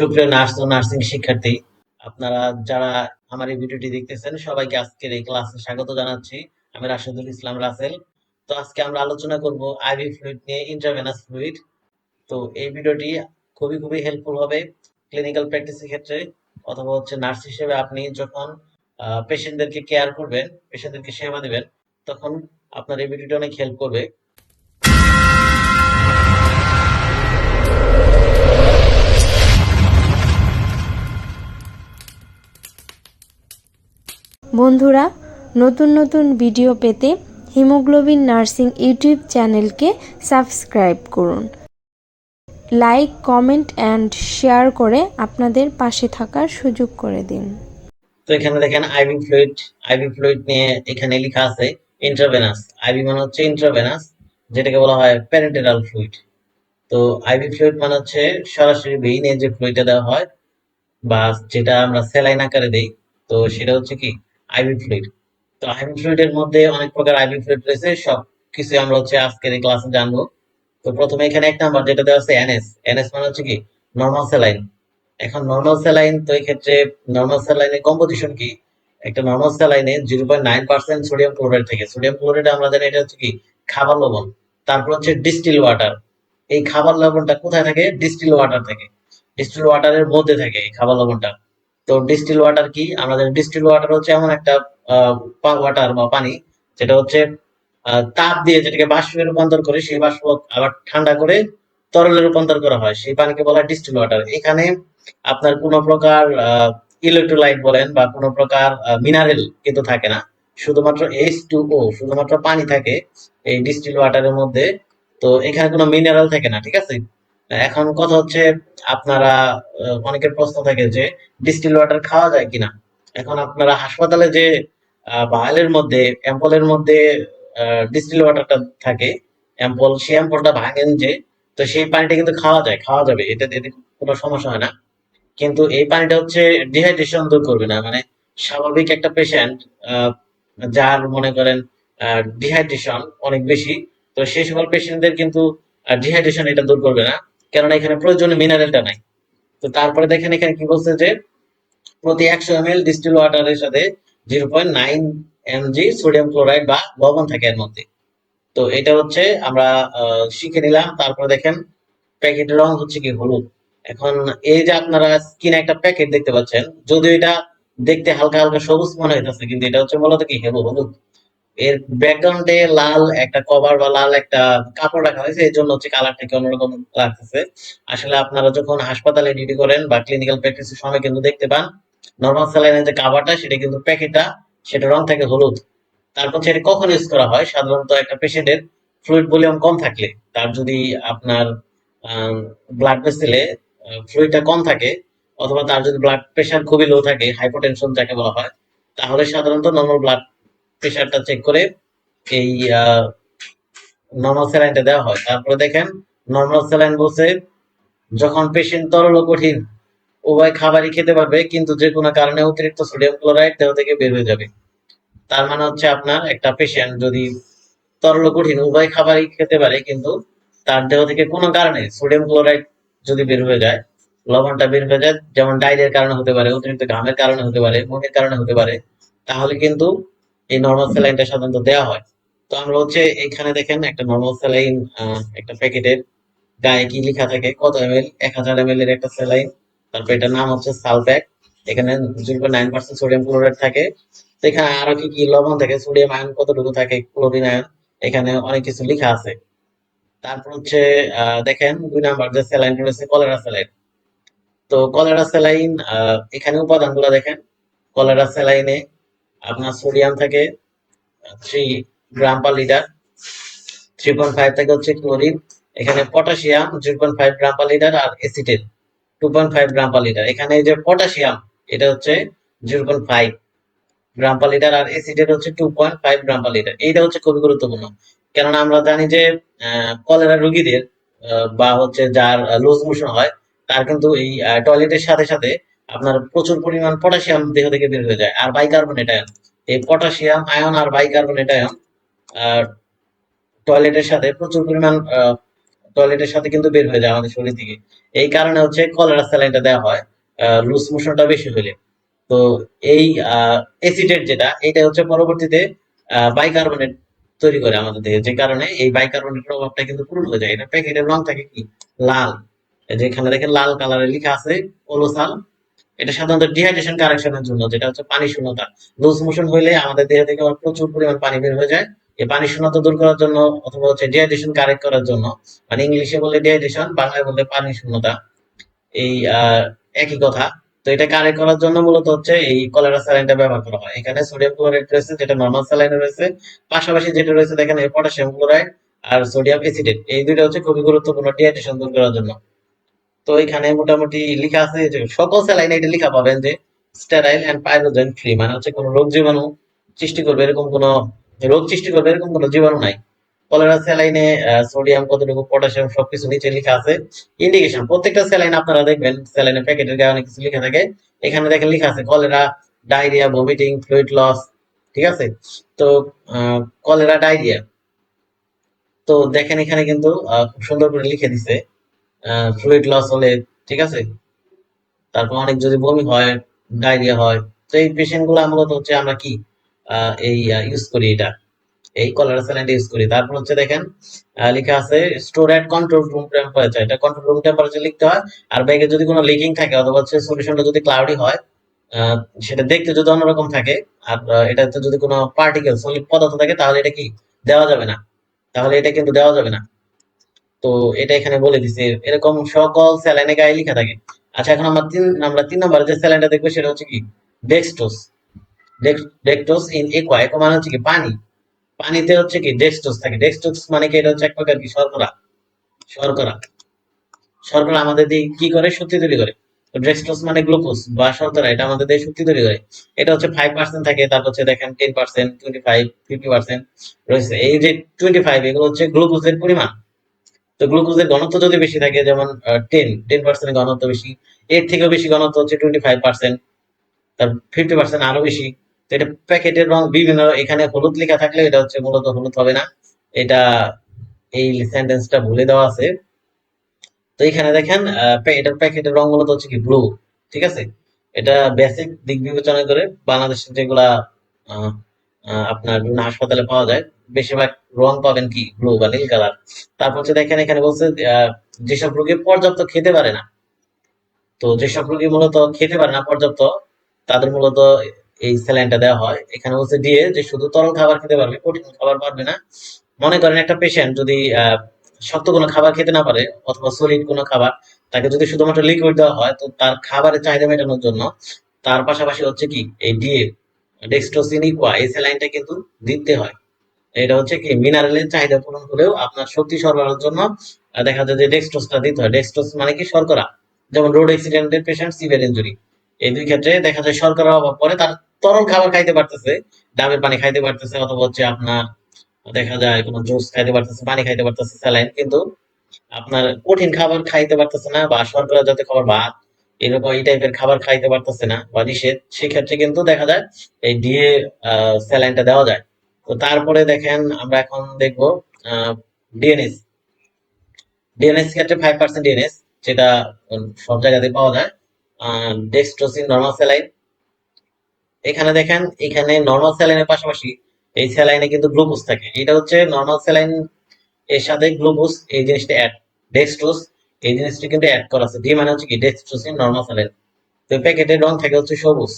সুপ্রিয় nurse nursing শিক্ষার্থী, আপনারা যারা আমার এই ভিডিওটি দেখতেছেন, সবাইকে আজকের এই ক্লাসে স্বাগত জানাচ্ছি। আমি রাশেদুল ইসলাম রাসেল। তো আজকে আমরা আলোচনা করব আইভি ফ্লুইড নিয়ে ইন্ট্রাভেনাস ফ্লুইড। তো এই ভিডিওটি খুবই খুবই হেল্পফুল হবে ক্লিনিক্যাল প্র্যাকটিসের ক্ষেত্রে অথবা হচ্ছে নার্স হিসেবে আপনি যখন পেশেন্টদেরকে কেয়ার করবেন পেশেন্টদেরকে সেবা দেবেন, তখন আপনার এই ভিডিওটি অনেক হেল্প করবে। বন্ধুরা, নতুন নতুন ভিডিও পেতে হিমোগ্লোবিন নার্সিং ইউটিউব চ্যানেলকে সাবস্ক্রাইব করুন। লাইক, কমেন্ট অ্যান্ড শেয়ার করে আপনাদের পাশে থাকার সুযোগ করে দিন। তো এখানে দেখেন আইভি ফ্লুইড আইভি ফ্লুইড নিয়ে এখানে লেখা আছে ইন্ট্রাভেনাস আইভি মানে হচ্ছে ইন্ট্রাভেনাস যেটাকে বলা হয় প্যারেন্টেরাল ফ্লুইড তো আইভি ফ্লুইড মানে হচ্ছে সরাসরি ভেইনে যে ফ্লুইডটা দেওয়া হয়, বা যেটা আমরা স্যালাইন আকারে দেই, তো সেটা হচ্ছে কি আইভি ফ্লুইড তো আইভি ফ্লুইডের মধ্যে অনেক প্রকার আইভি ফ্লুইড রয়েছে সব কিছু আমরা হচ্ছে আজকের এই ক্লাসে জানব। তো প্রথমে এখানে এক নাম্বার যেটা দেওয়া আছে এনএস এনএস মানে হচ্ছে কি? নর্মাল স্যালাইন এখন নর্মাল স্যালাইন তো এই ক্ষেত্রে নর্মাল স্যালাইনের কম্পোজিশন কি? একটা normal স্যালাইনে zero point nine percent sodium chloride থাকে। সোডিয়াম ক্লোরাইড আমরা জানি এটা হচ্ছে কি? খাবার লবণ। তারপর হচ্ছে ডিস্টিল ওয়াটার এই খাবার লবণটা কোথায় থাকে? ডিস্টিল ওয়াটার থেকে। ডিস্টিল ওয়াটারের মধ্যে থাকে এই খাবার লবণটা। তো ডিস্টিল ওয়াটার কি? আমাদের ডিস্টিল ওয়াটার হচ্ছে এমন একটা ওয়াটার বা পানি, যেটা হচ্ছে তাপ দিয়ে যেটাকে বাষ্পে রূপান্তর করে, সেই বাষ্প আবার ঠান্ডা করে তরলে রূপান্তর করা হয়। সেই পানিকে বলা হয় ডিস্টিল ওয়াটার এখানে আপনার কোনো প্রকার ইলেকট্রোলাইট বলেন বা কোনো প্রকার মিনারেল কিন্তু থাকে না। শুধুমাত্র এইচ টু ও শুধুমাত্র পানি থাকে এই ডিস্টিল ওয়াটারের মধ্যে। তো এখানে কোনো মিনারেল থাকে না, ঠিক আছে? এখন কথা হচ্ছে, আপনারা অনেকের প্রশ্ন থাকে যে, ডিস্টিল ওয়াটার খাওয়া যায় কিনা? এখন আপনারা হাসপাতালে যে ভায়ালের মধ্যে, অ্যাম্পলের মধ্যে ডিস্টিল ওয়াটারটা থাকে, অ্যাম্পল, সেই অ্যাম্পলটা ভাঙেন যে, তো সেই পানিটা কিন্তু খাওয়া যায়, খাওয়া যাবে, এটা এতে কোনো সমস্যা হয় না। কিন্তু এই পানিটা হচ্ছে ডিহাইড্রেশন দূর করবে না মানে স্বাভাবিক একটা পেশেন্ট যার মনে করেন ডিহাইড্রেশন অনেক বেশি, তো সেই সকল পেশেন্টদের কিন্তু ডিহাইড্রেশন এটা দূর করবে না। কেননা এখানে প্রয়োজনীয় মিনারেলটা নাই। তো তারপরে দেখেন এখানে কি বলছে যে, প্রতি একশো এম এল ডিস্টিল ওয়াটারের সাথে zero point nine mg sodium chloride বা লবণ থাকে এর মধ্যে। তো এটা হচ্ছে আমরা শিখে নিলাম। তারপরে দেখেন, প্যাকেটের রং হচ্ছে কি হলুদ। এখন এই যে আপনারা স্কিনে একটা প্যাকেট দেখতে পাচ্ছেন, যদিও এটা দেখতে হালকা হালকা সবুজ মনে হইতেছে, কিন্তু এটা হচ্ছে মূলত কি, হলুদ। এর ব্যাকগ্রাউন্ডে লাল একটা কভার বা লাল একটা কাপড় রাখা হয়েছে এই জন্য হচ্ছে কালারটাকে অন্যরকম লাগতেছে আসলে আপনারা যখন হাসপাতালে ডিউটি করেন বা ক্লিনিক্যাল প্র্যাকটিসের সময় কিন্তু দেখতে পান নর্মাল স্যালাইনের যে কাভারটা সেটা কিন্তু প্যাকেটটা, সেটা রং থাকে হলুদ। তারপর সেটা কখন ইউজ করা হয়? সাধারণত একটা পেশেন্টের ফ্লুইড ভলিউম কম থাকলে, তার যদি আপনার ব্লাড ভেসেলে ফ্লুইডটা কম থাকে, অথবা তার যদি ব্লাড প্রেশার খুবই লো থাকে হাইপোটেনশন যাকে বলা হয়, তাহলে সাধারণত নর্মাল ব্লাড প্রেশারটা চেক করে এই নর্মাল স্যালাইনটা দেওয়া হয়। তারপরে দেখেন নর্মাল স্যালাইন বলছে, যখন পেশেন্ট তরল ও কঠিন, উভয় খাবারই খেতে পারবে, কিন্তু যে কোনো কারণে অতিরিক্ত সোডিয়াম ক্লোরাইড দেহ থেকে বের হয়ে যাবে। তার মানে হচ্ছে আপনার একটা পেশেন্ট যদি তরল কঠিন, উভয় খাবারই খেতে পারে, কিন্তু তার দেহ থেকে কোনো কারণে সোডিয়াম ক্লোরাইড যদি বের হয়ে যায়, লবণটা বের হয়ে যায়, যেমন ডায়রিয়ার কারণে হতে পারে, অতিরিক্ত ঘামের কারণে হতে পারে মনের কারণে হতে পারে, তাহলে কিন্তু এই নর্মাল স্যালাইনটা সাধারণত দেওয়া হয়। তো আমরা হচ্ছে এখানে দেখেন একটা নর্মাল স্যালাইন একটা প্যাকেটের গায়ে কি লেখা থাকে? কত এম এল এক হাজার এম এর একটা স্যালাইন তারপর এটার নাম হচ্ছে সালফ্যাক এখানে zero nine percent sodium chloride থাকে। এখানে আরও কি কি লবণ থাকে? সোডিয়াম আয়ন কতটুকু থাকে? ক্লোরিন আয়ন এখানে অনেক কিছু লেখা আছে। তারপর হচ্ছে দেখেন দুই নাম্বার যে স্যালাইন রয়েছে কলেরা স্যালাইন তো কলেরা স্যালাইন এখানে উপাদানগুলো দেখেন। কলেরা স্যালাইনে আপনার সোডিয়াম থাকে three gram per litre three point five থেকে হচ্ছে ক্লোরিন, এখানে potassium zero point five gram per litre আর acetate two point five gram per litre এখানে যে পটাশিয়াম, এটা হচ্ছে zero point five gram per litre আর এসিটেট হচ্ছে two point five gram per litre এইটা হচ্ছে খুবই গুরুত্বপূর্ণ। কেননা আমরা জানি যে কলেরা রোগীদের বা হচ্ছে যার লুজ মোশন হয়, তার কিন্তু এই টয়লেটের সাথে সাথে আপনার প্রচুর পরিমাণ পটাশিয়াম দেহ থেকে বের হয়ে যায়, আর বাইকার্বনেট আয়ন এই পটাশিয়াম আয়ন আর বাইকার্বনেট আয়ন টয়লেটের সাথে প্রচুর পরিমাণ টয়লেটের সাথে কিন্তু বের হয়ে যায় আমাদের শরীর থেকে। এই কারণে হচ্ছে কলেরা স্যালাইনটা দেওয়া হয় লুজ মোশনটা বেশি হলে। তো এই অ্যাসিডেট যেটা এটা হচ্ছে পরবর্তীতে বাইকার্বনেট তৈরি করে আমাদের দেহে। যে কারণে এই বাইকার্বনেট প্রভাবটা কিন্তু পূরণ হয়ে যায়। এটা প্যাকেটের রং থাকে কি? লাল। যেখানে দেখেন লাল কালারে লেখা আছে ওলোসাল এটা সাধারণত ডিহাইড্রেশন কারেকশনের জন্য, যেটা হচ্ছে পানি শূন্যতা। লুজ মোশন হইলে আমাদের দেহ থেকে আবার প্রচুর পরিমাণ পানি বের হয়ে যায়। এই পানি শূন্যতা দূর করার জন্য অথবা হচ্ছে ডিহাইড্রেশন কারেক্ট করার জন্য মানে ইংলিশে বলে ডিহাইড্রেশন বাংলায় বলে পানি শূন্যতা। এই একই কথা। তো এটা কারেক্ট করার জন্য মূলত হচ্ছে এই কলেরা স্যালাইনটা ব্যবহার করা হয়। এখানে সোডিয়াম ক্লোরাইড রয়েছে, যেটা নর্মাল স্যালাইনে রয়েছে। পাশাপাশি যেটা রয়েছে, দেখেন পটাশিয়াম ক্লোরাইড আর সোডিয়াম এসিডেট এই দুইটা হচ্ছে খুবই গুরুত্বপূর্ণ ডিহাইড্রেশন দূর করার জন্য। তো এখানে মোটামুটি লেখা আছে যে সকল স্যালাইনে এটা লেখা পাবেন যে স্টেরাইল এন্ড পাইরোজেন ফ্রি মানে হচ্ছে কোনো রোগ জীবাণু সৃষ্টি করবে, এরকম কোনো রোগ সৃষ্টি করবে, এরকম কোনো জীবাণু নাই। কলেরা স্যালাইনে সোডিয়াম, কতটুকু, পটাশিয়াম সবকিছু নিচে লেখা আছে। ইন্ডিকেশন প্রত্যেকটা স্যালাইন আপনারা দেখবেন স্যালাইনের প্যাকেটের গায়ে অনেক কিছু লেখা থাকে। এখানে দেখেন লেখা আছে cholera, diarrhoea vomiting fluid loss ঠিক আছে? তো কলেরা, ডায়রিয়া। তো দেখেন এখানে কিন্তু খুব সুন্দর করে লিখে দিছে। ফ্লুইড লস হলে, ঠিক আছে? তারপর অনেক যদি বমি হয় ডায়রিয়া হয়, তো এই পেশেন্টগুলো মূলত হচ্ছে আমরা কি এই ইউজ করি এটা। এই কলার স্যালাইনটা ইউজ করি। তারপর হচ্ছে দেখেন লেখা আছে store at control room temperature এটা কন্ট্রোল রুম টেম্পারেচার লিখতে হয়, আর ব্যাগে যদি কোনো লিকিং থাকে, অথবা হচ্ছে সলিউশনটা যদি ক্লাউডি হয় সেটা দেখতে যদি অন্যরকম থাকে, আর এটাতে যদি কোনো পার্টিকেল সলিড পদার্থ থাকে, তাহলে এটা কি, দেওয়া যাবে না। তাহলে এটা কিন্তু দেওয়া যাবে না। তো এটা এখানে বলে দিছে, এরকম সকল স্যালাইনে গায়ে লেখা থাকে। আচ্ছা এখন আমরা তিন আমরা তিন নম্বরে যে স্যালাইনটা দেখব, সেটা হচ্ছে কি? ডেক্সটোস। ডেক্টোস ইন একোয়া একো মানে হচ্ছে কি? পানি। পানিতে হচ্ছে কি? ডেক্সটোস থাকে। ডেক্সটোস মানে কি? এটা হচ্ছে এক প্রকার কি? শর্করা। শর্করা। শর্করা আমাদের দিয়ে কি করে? শক্তি তৈরি করে। ডেক্সটোস মানে গ্লুকোজ বা শর্করা, এটা আমাদের দিয়ে শক্তি তৈরি করে। এটা হচ্ছে ফাইভ পার্সেন্ট থাকে, তারপর হচ্ছে দেখেন ten percent twenty five fifty percent রয়েছে। এই যে টোয়েন্টি ফাইভ এগুলো হচ্ছে গ্লুকোজের পরিমাণ। তো গ্লুকোজের ঘনত্ব যদি বেশি থাকে, যেমন টেন টেন পার্সেন্ট ঘনত্ব বেশি, এর থেকেও বেশি ঘনত্ব হচ্ছে টোয়েন্টি ফাইভ পার্সেন্ট তার ফিফটি পার্সেন্ট আরও বেশি। তো এটা প্যাকেটের রং বিভিন্ন, এখানে হলুদ লেখা থাকলে এটা হচ্ছে মূলত হলুদ হবে না। এটা এই সেন্টেন্সটা ভুলে দেওয়া আছে। তো এখানে দেখেন এটার প্যাকেটের রং মূলত হচ্ছে কি ব্লু ঠিক আছে? এটা বেসিক দিক বিবেচনা করে বাংলাদেশে যেগুলা আপনার বিভিন্ন হাসপাতালে পাওয়া যায় বেশিরভাগ রং পাবেন কি? ব্লু বা নীল কালার তারপর হচ্ছে দেখেন এখানে বলছে যেসব রোগী পর্যাপ্ত খেতে পারে না, তো যেসব রোগী মূলত খেতে পারে না, পর্যাপ্ত, তাদের মূলত এই স্যালাইনটা দেওয়া হয়। এখানে বলছে দিয়ে যে শুধু তরল খাবার খেতে পারবে, কঠিন খাবার পারবে না। মনে করেন একটা পেশেন্ট যদি শক্ত কোনো খাবার খেতে না পারে অথবা সলিড কোনো খাবার, তাকে যদি শুধুমাত্র লিকুইড দেওয়া হয়, তো তার খাবারের চাহিদা মেটানোর জন্য তার পাশাপাশি হচ্ছে কি? এই ডিএ ডেক্সট্রোসিন ইকুয়া এই স্যালাইনটা কিন্তু দিতে হয়। এটা হচ্ছে কি মিনারেলের চাহিদা পূরণ হলেও আপনার শক্তি সরবরাহের জন্য দেখা যায় যে ডেক্সট্রোসটা দিতে হয়। ডেক্সট্রোস মানে কি? শর্করা। যেমন রোড অ্যাক্সিডেন্টের পেশেন্ট সিভিয়ার ইনজুরি এই দুই ক্ষেত্রে দেখা যায় শর্করার অভাব পরে তার তরল খাবার খাইতে পারতেছে, ডাবের পানি খাইতে পারতেছে, অথবা হচ্ছে আপনার, দেখা যায় কোনো জুস খাইতে পারতেছে, পানি খাইতে পারতেছে স্যালাইন কিন্তু আপনার কঠিন খাবার খাইতে পারতেছে না, বা শর্করা জাতীয় খাবার ভাত, এরকম এই টাইপের খাবার খাইতে পারতেছে না, বা নিষেধ, সেক্ষেত্রে কিন্তু দেখা যায় এই ডিএ স্যালাইনটা দেওয়া যায়। তো তারপরে দেখেন আমরা এখন দেখব ডিএনএস ডিএনএস ক্ষেত্রে ফাইভ পার্সেন্ট ডিএনএস যেটা সব জায়গাতে পাওয়া যায়। ডেক্সট্রোসিন নর্মাল স্যালাইন এখানে দেখেন, এখানে নর্মাল স্যালাইনের পাশাপাশি এই স্যালাইনে কিন্তু গ্লুকোজ থাকে। এটা হচ্ছে নর্মাল স্যালাইন এর সাথে গ্লুকোজ এই জিনিসটা অ্যাড ডেক্সট্রোজ এই জিনিসটি কিন্তু অ্যাড করা আছে। ডি মানে হচ্ছে কি ডেক্সট্রোসিন নর্মাল স্যালাইন তো প্যাকেটের রং থাকে হচ্ছে সবুজ।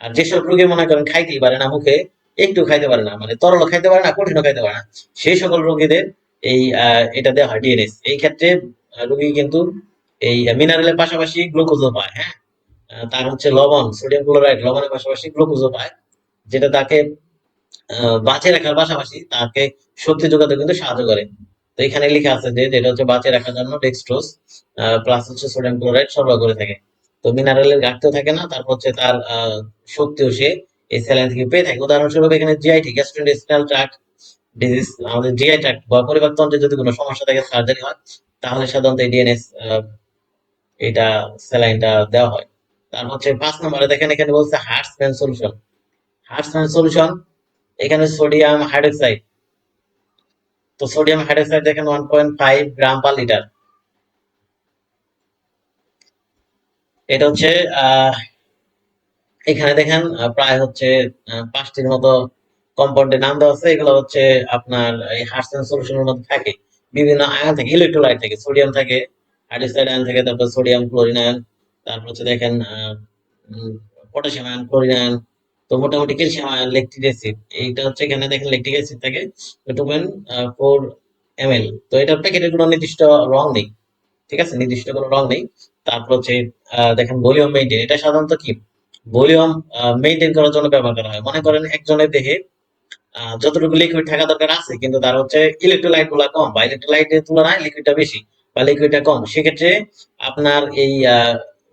আর যেসব রোগী মনে করেন খাইতেই পারে না মুখে একটু খাইতে পারে না মানে তরল খাইতে পারে না, কঠিনও খাইতে পারে না। সেই সকল রোগীদের এই এটা দেওয়া হয় ডিএনএস এই ক্ষেত্রে রোগী কিন্তু এই মিনারেলের পাশাপাশি গ্লুকোজও পায় হ্যাঁ? তার হচ্ছে লবণ, সোডিয়াম ক্লোরাইড লবণের পাশাপাশি গ্লুকোজও পায়, যেটা তাকে বাঁচিয়ে রাখার পাশাপাশি তাকে শক্তি যোগাতে কিন্তু সাহায্য করে। তো এখানে লেখা আছে যে, যেটা হচ্ছে বাঁচিয়ে রাখার জন্য ডেক্সট্রোজ প্লাস হচ্ছে সোডিয়াম ক্লোরাইড সরবরাহ করে থাকে। তো মিনারেলের ঘাটতিও থাকে না, তারপর হচ্ছে তার শক্তিও সে এই স্যালাইন থেকে পেয়ে থাকে। উদাহরণস্বরূপ এখানে জিআইটি গ্যাস্ট্রোইন্টেস্টিনাল ট্র্যাক্ট ডিজিজ আমাদের জিআই ট্র্যাক্ট বা পরিবারতন্ত্রে যদি কোনো সমস্যা থাকে সার্জারি হয়, তাহলে সাধারণত এই ডিএনএস এটা স্যালাইনটা দেওয়া হয়। তারপর হচ্ছে পাঁচ নম্বরে দেখেন, এখানে বলছে হার্টসম্যান সলিউশন হার্টসম্যান সলিউশন এখানে সোডিয়াম হাইড্রোক্সাইড তো সোডিয়াম হাইড্রোক্সাইড দেখেন one point five gram per litre এটা হচ্ছে, আহ এখানে দেখেন প্রায় হচ্ছে পাঁচটির মতো কম্পাউন্ডের নাম দেওয়া আছে। এগুলো হচ্ছে আপনার এই হার্সেন সলিউশনের মধ্যে থাকে। বিভিন্ন আয়ন থাকে ইলেকট্রোলাইট থাকে সোডিয়াম থাকে হাইড্রোক্সাইড আয়ন থাকে, তারপর সোডিয়াম ক্লোরিন আয়ন তারপর হচ্ছে দেখেন পটাশিয়াম আয়ন ক্লোরিন আয়ন তো মোটামুটি ক্যালসিয়াম আয়ন ল্যাকটিক অ্যাসিড এইটা হচ্ছে এখানে দেখেন ল্যাকটিক অ্যাসিড থাকে two point four M L তো এটার প্যাকেটের কোনো নির্দিষ্ট রং নেই, ঠিক আছে? নির্দিষ্ট কোনো রং নেই। তারপর হচ্ছে দেখেন ভলিউম মেইনটেন এটা সাধারণত কি? ভলিউম মেইনটেইন করার জন্য ব্যবহার করা হয়। মনে করেন একজনের দেহে যতটুকু লিকুইড থাকা দরকার আছে, কিন্তু তার হচ্ছে ইলেকট্রোলাইটগুলা কম বা ইলেকট্রোলাইটের তুলনায় লিকুইডটা বেশি বা লিকুইডটা কম। সেক্ষেত্রে আপনার এই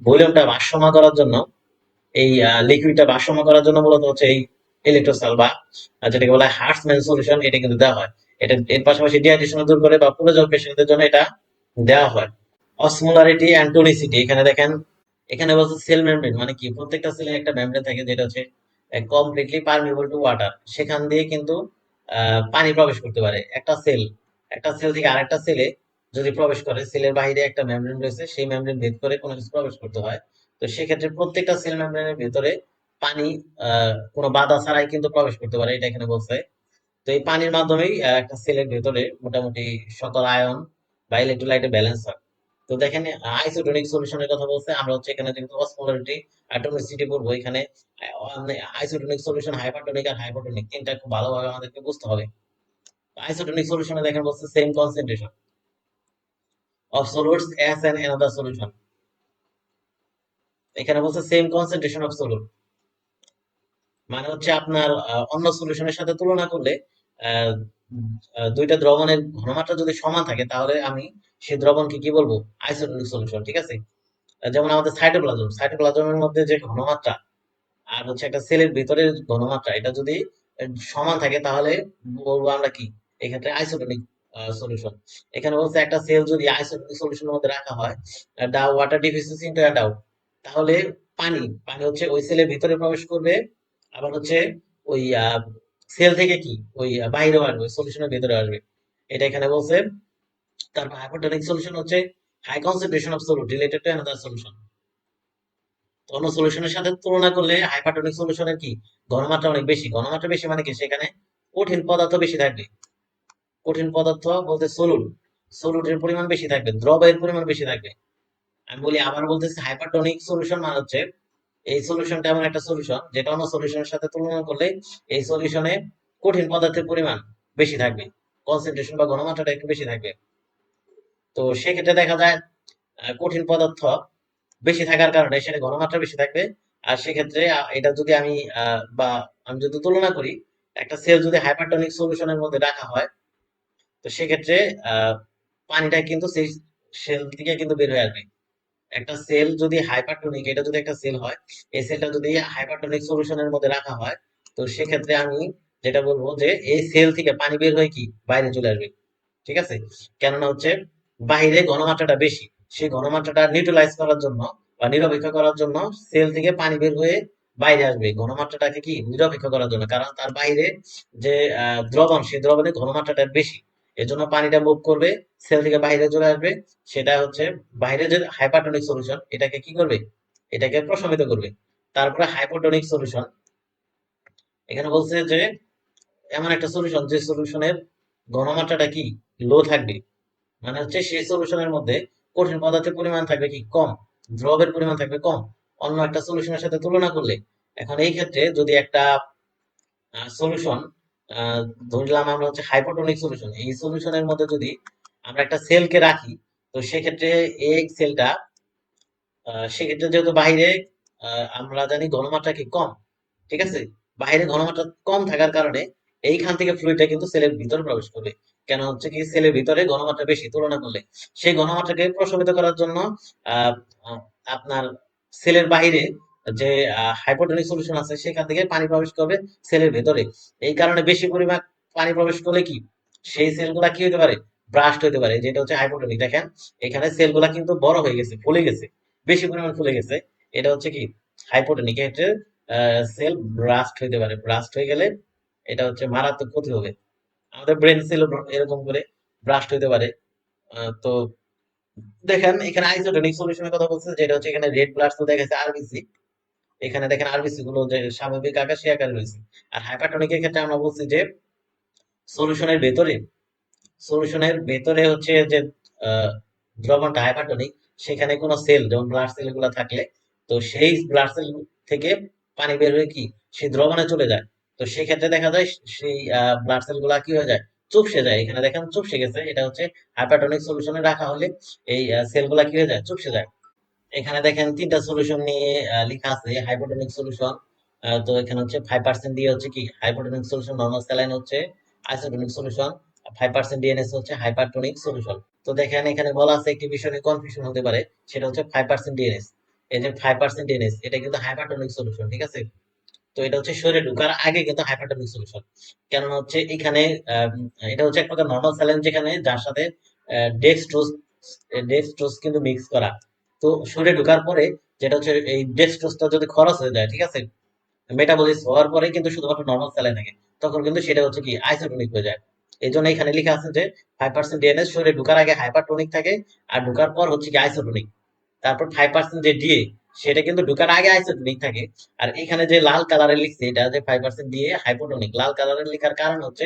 ভলিউমটা ভারসাম্য করার জন্য, এই লিকুইডটা ভারসাম্য করার জন্য মূলত হচ্ছে এই ইলেকট্রোসাল বা যেটাকে বলা হয় হার্টসম্যান সলিউশন এটা কিন্তু দেওয়া হয়। এটা এর পাশাপাশি ডিহাইড্রেশন দূর করে বা পুরো জল পেশেন্টদের জন্য এটা দেওয়া হয়। অসমোলারিটি অ্যান্ড টোনিসিটি এখানে দেখেন এখানে বলছে সেল মেমব্রেন মানে কি? প্রত্যেকটা সেলে একটা মেমব্রেন থাকে যেটা হচ্ছে কমপ্লিটলি পারমিবল টু ওয়াটার সেখান দিয়ে কিন্তু পানি প্রবেশ করতে পারে। একটা সেল একটা সেল থেকে আরেকটা সেলে যদি প্রবেশ করে সেলের বাইরে একটা মেমব্রেন রয়েছে, সেই মেমব্রেন ভেদ করে কোনো কিছু প্রবেশ করতে হয়। তো সেক্ষেত্রে প্রত্যেকটা সেল মেমব্রেনের ভেতরে পানি কোনো বাধা ছাড়াই কিন্তু প্রবেশ করতে পারে, এটা এখানে বলছে। তো এই পানির মাধ্যমেই একটা সেলের ভেতরে মোটামুটি সকল আয়ন বা ইলেকট্রোলাইটের ব্যালেন্স হয়। তো দেখেন, আইসোটোনিক সলিউশনের কথা বলছে। আমরা হচ্ছে এখানে যেহেতু অসমোলারিটি অ্যাটমিসিটি পড়ব এখানে। আইসোটোনিক সলিউশন হাইপারটোনিক আর হাইপোটোনিক তিনটা খুব ভালোভাবে আমাদেরকে বুঝতে হবে। আইসোটোনিক সলিউশনে দেখেন বলছে same concentration of solutes as and another solution এখানে বলছে সেম কনসেন্ট্রেশন অফ সলিউট মানে হচ্ছে আপনার অন্য সলিউশনের সাথে তুলনা করলে দুইটা দ্রবণের ঘনমাত্রা যদি সমান থাকে, তাহলে আমি সেই দ্রবণকে কি বলব? আইসোটোনিক সলিউশন ঠিক আছে? যেমন আমাদের সাইটোপ্লাজম সাইটোপ্লাজমের মধ্যে যে ঘনমাত্রা আর হচ্ছে একটা সেলের ভিতরের ঘনমাত্রা এটা যদি সমান থাকে তাহলে বলব আমরা কি? এক্ষেত্রে আইসোটোনিক সলিউশন এখানে বলছে একটা সেল যদি আইসোটোনিক সলিউশনের মধ্যে রাখা হয় ডা ওয়াটার ডিফিসিয়েন্সি ইনটু ডাউট তাহলে পানি পানি হচ্ছে ওই সেলের ভিতরে প্রবেশ করবে আবার হচ্ছে ওই সেল থেকে কি? ওই আহ, বাইরেও আসবে সলিউশনের ভিতরে আসবে। এটা এখানে বলছে তারপর হাইপোটোনিক সলিউশন হচ্ছে high concentration of solute related to another solution অন্য সলিউশনের সাথে তুলনা করলে হাইপারটোনিক সলিউশনের কি? ঘনমাত্রা অনেক বেশি। ঘনমাত্রা বেশি মানে কি? সেখানে কঠিন পদার্থ বেশি থাকবে। কঠিন পদার্থ বলতে সলুট সলুটের পরিমাণ বেশি থাকবে। দ্রবের পরিমাণ বেশি থাকবে। আমি বলি, আবার বলতেছি হাইপারটোনিক সলিউশন মানে হচ্ছে এই সলিউশনটা এমন একটা সলিউশন যেটা অন্য সলিউশনের সাথে তুলনা করলে এই সলিউশনে কঠিন পদার্থের পরিমাণ বেশি থাকবে। কনসেন্ট্রেশন বা ঘনমাত্রাটা একটু বেশি থাকবে। তো সেক্ষেত্রে দেখা যায় কঠিন পদার্থ বেশি থাকার কারণে সেটা ঘনমাত্রা বেশি থাকবে। আর সেক্ষেত্রে এটা যদি আমি বা আমি যদি তুলনা করি, একটা সেল যদি হাইপারটনিক সলিউশনের মধ্যে রাখা হয়, তো সেক্ষেত্রে পানিটা কিন্তু সেই সেল থেকে কিন্তু বের হয়ে আসবে। একটা সেল যদি হাইপারটনিক এটা যদি একটা সেল হয়, এই সেলটা যদি হাইপারটনিক সলিউশনের মধ্যে রাখা হয়, তো সেক্ষেত্রে আমি যেটা বলব যে, এই সেল থেকে পানি বের হয়ে কি? বাইরে চলে আসবে। ঠিক আছে? কেননা হচ্ছে বাইরে ঘনমাত্রাটা বেশি, সেই ঘনমাত্রাটা নিউট্রালাইজ করার জন্য বা নিরপেক্ষ করার জন্য সেল থেকে পানি বের হয়ে বাইরে আসবে। ঘনমাত্রাটাকে কি? নিরপেক্ষ করার জন্য। কারণ তার বাইরে যে দ্রবণ, সেই দ্রবণের ঘনমাত্রাটা বেশি। এর জন্য পানিটা মুভ করবে সেল থেকে বাইরে চলে আসবে। সেটা হচ্ছে বাইরে যে হাইপারটনিক সলিউশন এটাকে কি করবে? এটাকে প্রশমিত করবে। তারপরে হাইপোটনিক সলিউশন এখানে বলছে যে, এমন একটা সলিউশন যে সলিউশনের ঘনমাত্রাটা কি? লো থাকবে। মানে হচ্ছে সেই সলিউশনের মধ্যে কঠিন পদার্থের পরিমাণ থাকবে কি কম, দ্রবের পরিমাণ থাকবে কম। অন্য একটা সলিউশনের সাথে তুলনা করলে, এখন এই ক্ষেত্রে যদি একটা সলিউশন ধরলাম আমরা হচ্ছে হাইপোটনিক সলিউশন এই সলিউশনের মধ্যে যদি আমরা একটা সেলকে রাখি, তো সেক্ষেত্রে এই সেলটা সেক্ষেত্রে যেহেতু বাইরে আমরা জানি ঘনমাত্রা কি কম, ঠিক আছে? বাইরে ঘনমাত্রা কম থাকার কারণে এইখান থেকে ফ্লুইডটা কিন্তু সেলের ভিতরে প্রবেশ করবে। কেন হচ্ছে কি সেলের ভিতরে ঘনমাত্রা বেশি? তুলনা করলে সেই ঘনমাত্রাকে প্রশমিত করার জন্য আপনার সেলের বাইরে যে হাইপোটনিক সলিউশন আছে, সেখান থেকে পানি প্রবেশ করবে সেলের ভেতরে। এই কারণে বেশি পরিমাণ পানি প্রবেশ করলে কি? সেই সেলগুলা কি হতে পারে? ব্রাস্ট হতে পারে, যেটা হচ্ছে হাইপোটনিক দেখেন, এখানে সেলগুলা কিন্তু বড় হয়ে গেছে, ফুলে গেছে, বেশি পরিমাণ ফুলে গেছে। এটা হচ্ছে কি? হাইপোটনিক এটা সেল ব্রাস্ট হইতে পারে। ব্রাস্ট হয়ে গেলে এটা হচ্ছে মারাত্মক ক্ষতি হবে। আমাদের ব্রেন সেল এরকম করে ব্রাস্ট হতে পারে। তো দেখেন, এখানে আইসোটোনিক সলিউশনের কথা বলছে, যেটা হচ্ছে এখানে রেড ব্লাড সেল দেখাচ্ছে আরবিসি এখানে দেখেন আরবিসি গুলো যে স্বাভাবিক আকার সে আকারে রয়েছে। আর হাইপারটনিকের ক্ষেত্রে আমরা বলছি যে সলিউশনের ভেতরে সলিউশনের ভেতরে হচ্ছে যে দ্রবণটা হাইপারটনিক সেখানে কোনো সেল যেমন ব্লাড সেলগুলো থাকলে, তো সেই ব্লাড সেল থেকে পানি বের হয়ে কি? সেই দ্রবণে চলে যায়। তো সেক্ষেত্রে দেখা যায় সেই ব্লাড সেলগুলা কি হয়ে যায়? চুপসে যায়। এখানে দেখেন চুপসে গেছে। এটা হচ্ছে হাইপারটনিক সলিউশনে রাখা হলে এই সেলগুলা কি হয়ে যায়? চুপসে যায়। এখানে দেখেন তিনটা সলিউশন নিয়ে লেখা আছে হাইপোটনিক সলিউশন তো এখানে হচ্ছে ফাইভ পার্সেন্ট দিয়ে হচ্ছে কি হাইপোটনিক সলিউশন নর্মাল স্যালাইন হচ্ছে isotonic solution five percent DNS হচ্ছে হাইপারটনিক সলিউশন তো দেখেন এখানে বলা আছে একটি বিষয় কনফিউশন হতে পারে, সেটা হচ্ছে ফাইভ পার্সেন্ট ডিএনএস এই যে ফাইভ পার্সেন্ট ডিএনএস এটা কিন্তু হাইপারটনিক সলিউশন ঠিক আছে? তো এটা হচ্ছে শরীরে ঢোকার আগে কিন্তু হাইপারটনিক সলিউশন কেননা হচ্ছে এখানে এটা হচ্ছে এক প্রকার নর্মাল স্যালাইন যেখানে যার সাথে ডেক্সট্রোজ ডেক্সট্রোজ কিন্তু মিক্স করা। তো শরীরে ঢোকার পরে যেটা হচ্ছে এই ডেক্সট্রোজটা যদি খরচ হয়ে যায়, ঠিক আছে? মেটাবলিস হওয়ার পরে কিন্তু শুধুমাত্র নর্মাল স্যালাইন থাকে। তখন কিন্তু সেটা হচ্ছে কি আইসোটনিক হয়ে যায়। এই জন্য এখানে লেখা আছে যে ফাইভ পার্সেন্ট ডিএনএস শরীরে ঢোকার আগে হাইপারটনিক থাকে, আর ঢোকার পর হচ্ছে কি আইসোটোনিক তারপর ফাইভ পার্সেন্ট যে ডিএ সেটা কিন্তু ঢুকার আগে আইসোটনিক থাকে। আর এখানে যে লাল কালারের লিখছে, এটা যে ফাইভ পার্সেন্ট ডিএ হাইপোটনিক লাল কালারের লেখার কারণ হচ্ছে,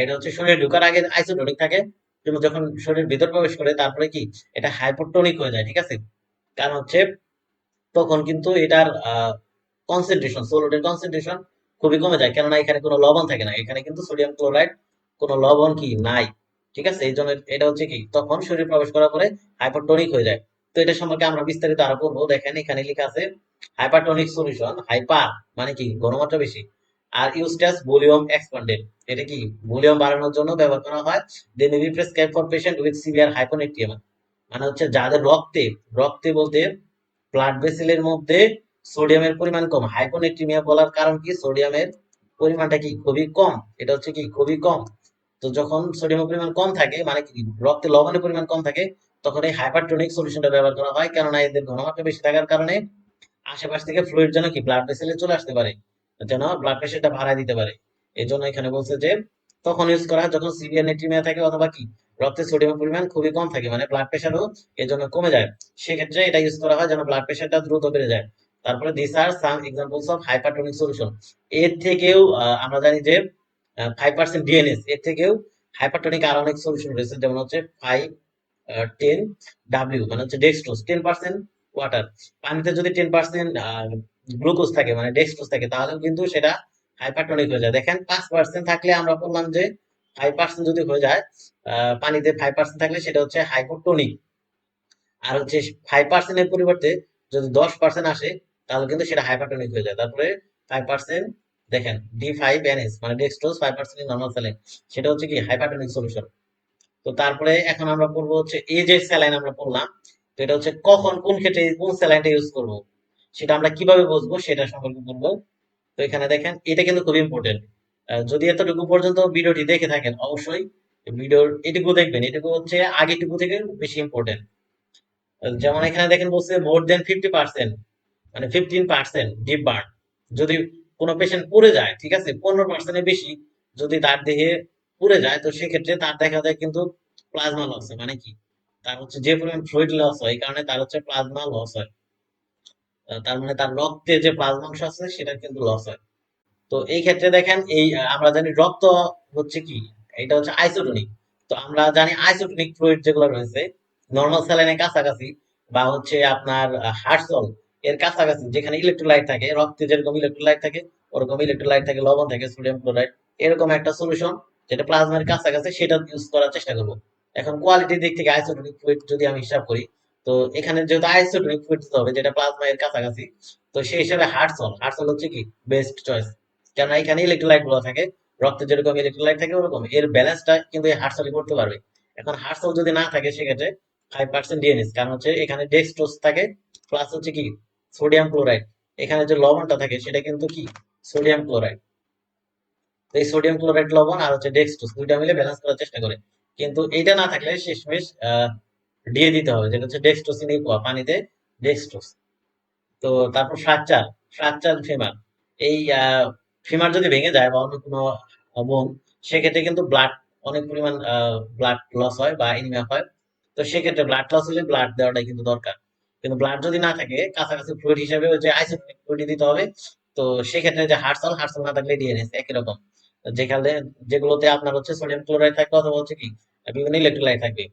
এটা হচ্ছে শরীরে ঢোকার আগে আইসোটনিক থাকে। কিন্তু যখন শরীর ভিতর প্রবেশ করে, তারপরে কি? এটা হাইপোটনিক হয়ে যায়, ঠিক আছে? কারণ হচ্ছে, তখন কিন্তু এটার কনসেন্ট্রেশন সোলুটের কনসেন্ট্রেশন খুবই কমে যায়। কেননা এখানে কোনো লবণ থাকে না। এখানে কিন্তু সোডিয়াম ক্লোরাইড কোনো লবণ কি? নাই। ঠিক আছে? এই জন্য এটা হচ্ছে কি? তখন শরীর প্রবেশ করার পরে হাইপোটোনিক হয়ে যায়। তো এটা সম্পর্কে আমরা বিস্তারিত আরও করব। দেখেন, এখানে লেখা আছে হাইপারটনিক সলিউশন হাইপার মানে কি? ঘনমাত্রা বেশি। আর ইউস্টাস ভলিউম এক্সপান্ডেড এটা কি? ভলিউম বাড়ানোর জন্য ব্যবহার করা হয়। They may be prescribe for patient with severe hyponatraemia মানে হচ্ছে যাদের রক্তে রক্তে বলতে ব্লাড ভেসেলের মধ্যে সোডিয়ামের পরিমাণ কম। হাইপোনেট্রিমিয়া বলার কারণ কি? সোডিয়ামের পরিমাণটা কি? খুবই কম। এটা হচ্ছে কি? খুবই কম। তো যখন সোডিয়ামের পরিমাণ কম থাকে মানে কি? রক্তে লবণের পরিমাণ কম থাকে তখন এই হাইপারটনিক সলিউশনটা ব্যবহার করা হয়। কেননা এদের ঘনমাত্রা বেশি থাকার কারণে আশেপাশ থেকে ফ্লুইড যেন কি ব্লাড ভেসেলে চলে আসতে পারে, যেন ব্লাড প্রেশারটা বাড়ায় দিতে পারে। এই জন্য এখানে বলছে যে, তখন ইউজ করা হয় যখন সিভিয়ার নেট্রিমিয়া থাকে অথবা কি রক্তে সোডিয়ামের পরিমাণ খুবই কম থাকে মানে ব্লাড প্রেশারও এর জন্য কমে যায়। সেক্ষেত্রে এটা ইউজ করা হয় যেন ব্লাড প্রেশারটা দ্রুত বেড়ে যায়। তারপরে this are some examples of hypertonic solution এর থেকেও আমরা জানি যে ফাইভ পার্সেন্ট ডিএনএস এর থেকেও হাইপারটনিক আর অনেক সলিউশন রয়েছে, যেমন হচ্ছে ফাইভ টেন ডাব্লিউ মানে হচ্ছে ডেক্সট্রোজ টেন পার্সেন্ট ওয়াটার পানিতে যদি টেন পার্সেন্ট গ্লুকোজ থাকে মানে ডেক্সট্রোজ থাকে, তাহলে কিন্তু সেটা হাইপারটনিক হয়ে যায়। দেখেন, পাঁচ পার্সেন্ট থাকলে আমরা বললাম যে ফাইভ পার্সেন্ট যদি হয়ে যায় পানিতে ফাইভ পার্সেন্ট থাকলে সেটা হচ্ছে হাইপোটনিক আর হচ্ছে ফাইভ পার্সেন্টের পরিবর্তে যদি দশ পার্সেন্ট আসে, তাহলে কিন্তু সেটা হাইপারটনিক হয়ে যায়। তারপরে ফাইভ পার্সেন্ট দেখেন ডি ফাইভ এনএস মানে ডেক্সট্রোজ ফাইভ পার্সেন্ট নর্মাল সেটা হচ্ছে কি হাইপারটনিক সলিউশন তো তারপরে এখন আমরা পড়ব হচ্ছে এই যে স্যালাইন আমরা পড়লাম, তো এটা হচ্ছে কখন, কোন ক্ষেত্রে, কোন স্যালাইনটা ইউজ করব, সেটা আমরা কীভাবে বুঝব সেটা সম্পর্কে বলব তো এখানে দেখেন, এটা কিন্তু খুব ইম্পর্টেন্ট যদি এতটুকু পর্যন্ত ভিডিওটি দেখে থাকেন, অবশ্যই ভিডিওর এটুকু দেখবেন। এটুকু হচ্ছে আগেটুকু থেকে বেশি ইম্পর্টেন্ট যেমন এখানে দেখেন বলছে মোর দেন ফিফটি পার্সেন্ট মানে ফিফটিন পার্সেন্ট ডিপ বার্ন যদি কোনো পেশেন্ট পুড়ে যায়, ঠিক আছে, পনেরো পার্সেন্টের বেশি, যদি তার দেহে পুড়ে যায়, তো সেক্ষেত্রে তার দেখা যায় কিন্তু প্লাজমা লস হয়। মানে কি? তার হচ্ছে যে পরিমাণ ফ্লুইড লস হয়, এই কারণে তার হচ্ছে প্লাজমা লস হয়। তার মানে তার রক্তে যে প্লাজমা অংশ আছে সেটা কিন্তু লস হয়। তো এই ক্ষেত্রে দেখেন, এই, আমরা জানি রক্ত হচ্ছে কি? এটা হচ্ছে আইসোটনিক তো আমরা জানি আইসোটনিক ফ্লুইড যেগুলো রয়েছে নর্মাল স্যালাইনের কাছাকাছি বা হচ্ছে আপনার হার্টসল এর কাছাকাছি যেখানে ইলেকট্রোলাইট থাকে, রক্তে যেরকম ইলেকট্রোলাইট থাকে, ওরকম ইলেকট্রোলাইট থাকে, লবণ থাকে সোডিয়াম ক্লোরাইড এরকম একটা সলিউশন যেটা প্লাজমার কাছাকাছি সেটা ইউজ করার চেষ্টা করব। এখন কোয়ালিটির দিক থেকে আইসোটনিক ফ্লুইড যদি আমি হিসাব করি, তো এখানে যেহেতু আইসোটনিক ফ্লুইড হবে, যেটা প্লাজমা এর কাছাকাছি, তো সেই হিসাবে হার্টসল হার্টসল হচ্ছে কি? বেস্ট চয়েস কেননা এখানে ইলেকট্রোলাইটগুলো থাকে, রক্তে যেরকম ইলেকট্রোলাইট থাকে ওরকম, এর ব্যালেন্সটা কিন্তু এই হার্টসলই করতে পারবে। এখন হার্টসল যদি না থাকে, সেক্ষেত্রে ফাইভ পার্সেন্ট ডিএনএস কারণ হচ্ছে এখানে ডেক্সট্রোজ থাকে প্লাস হচ্ছে কি? সোডিয়াম ক্লোরাইড এখানে যে লবণটা থাকে, সেটা কিন্তু কি? সোডিয়াম ক্লোরাইড এই সোডিয়াম ক্লোরাইড লবণ আর হচ্ছে ডেক্সট্রোজ দুইটা মিলে ব্যালেন্স করার চেষ্টা করে। কিন্তু এইটা না থাকলে শেষমেশ ডিএ দিতে হবে। যেটা হচ্ছে ডেক্সট্রোসিন পানিতে ডেক্সট্রোজ তো তারপর ফ্র্যাকচার ফ্র্যাকচার ফিমার। এই ফিমার যদি ভেঙে যায় বা অন্য কোনো বোন সেক্ষেত্রে কিন্তু ব্লাড অনেক পরিমাণ ব্লাড লস হয় বা এনিমিয়া হয়। তো সেক্ষেত্রে ব্লাড লস হলে ব্লাড দেওয়াটাই কিন্তু দরকার। কিন্তু ব্লাড যদি না থাকে, কাছাকাছি ফ্লুইড হিসেবে যে আইসোটোনিক ফ্লুইড দিতে হবে। তো সেক্ষেত্রে যে হার্টসল হার্টসল না থাকলে ডিএনএস একই রকম। যেখানে যেগুলোতে আপনার হচ্ছে সোডিয়াম ক্লোরাইড থাকবে অথবা হচ্ছে কি বিভিন্ন ইলেকট্রোলাইট থাকবে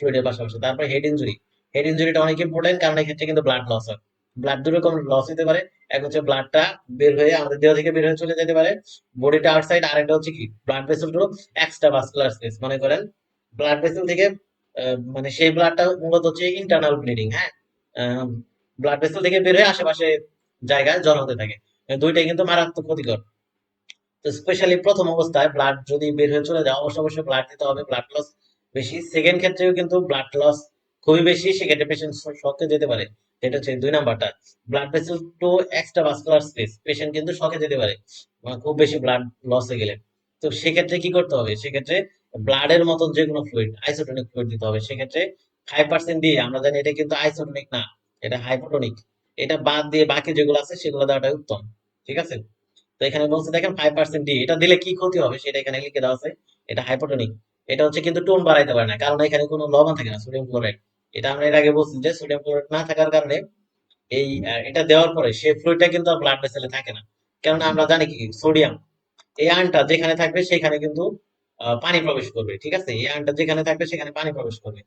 ফ্লুইডের পাশাপাশি। তারপর হেড ইনজুরি হেড ইনজুরিটা অনেক ইম্পর্টেন্ট কারণ এক্ষেত্রে কিন্তু ব্লাড লস হয়। ব্লাড দু রকম লস হতে পারে। এক হচ্ছে ব্লাডটা বের হয়ে আমাদের দেহ থেকে বের হয়ে চলে যেতে পারে। বডিটা আউটসাইড আর একটা হচ্ছে কি blood vessel to extravascular space মনে করেন ব্লাড ভেসেল থেকে মানে সেই ব্লাডটা মূলত হচ্ছে ইন্টারনাল ব্লিডিং হ্যাঁ? ব্লাড ভেসেল থেকে বের হয়ে আশেপাশে জায়গায় জড়ো হতে থাকে। দুইটাই কিন্তু মারাত্মক ক্ষতিকর। তো স্পেশালি প্রথম অবস্থায় ব্লাড যদি বের হয়ে চলে যায় অবশ্যই অবশ্যই ব্লাড দিতে হবে ব্লাড লস বেশি। সেকেন্ড ক্ষেত্রেও কিন্তু ব্লাড লস খুবই বেশি, সেক্ষেত্রে পেশেন্ট শকে যেতে পারে। এটা হচ্ছে দুই নাম্বারটা। Blood vessel to extravascular space patient কিন্তু শকে যেতে পারে। মানে খুব বেশি ব্লাড লস হয়ে গেলে। তো সেক্ষেত্রে কি করতে হবে? সেক্ষেত্রে ব্লাডের মতন যে কোনো ফ্লুইড আইসোটোনিক ফ্লুইড দিতে হবে। সেক্ষেত্রে ফাইভ পার্সেন্ট দিয়ে, আমরা জানি এটা কিন্তু আইসোটোনিক না, এটা হাইপোটোনিক এটা বাদ দিয়ে বাকি যেগুলো আছে, সেগুলো দেওয়াটাই উত্তম। ঠিক আছে? তো এখানে বলছে, দেখেন ফাইভ পার্সেন্ট ডি এটা দিলে কি ক্ষতি হবে? সেটা এখানে লিখে দেওয়া আছে। এটা হাইপোটোনিক এটা হচ্ছে কিন্তু টোন বাড়াইতে পারে না, কারণ এখানে কোনো লবণ থাকে না সোডিয়াম ক্লোরাইড এটা আমরা এর আগে বলছি যে সোডিয়াম ক্লোরাইড না থাকার কারণে এই এটা দেওয়ার পরে সেই ফ্লুইডটা কিন্তু আর ব্লাড ভেসেলে থাকে না। কেননা আমরা জানি কি সোডিয়াম এই আয়নটা যেখানে থাকবে সেখানে কিন্তু পানি প্রবেশ করবে, ঠিক আছে? এই আয়নটা যেখানে থাকবে সেখানে পানি প্রবেশ করবে।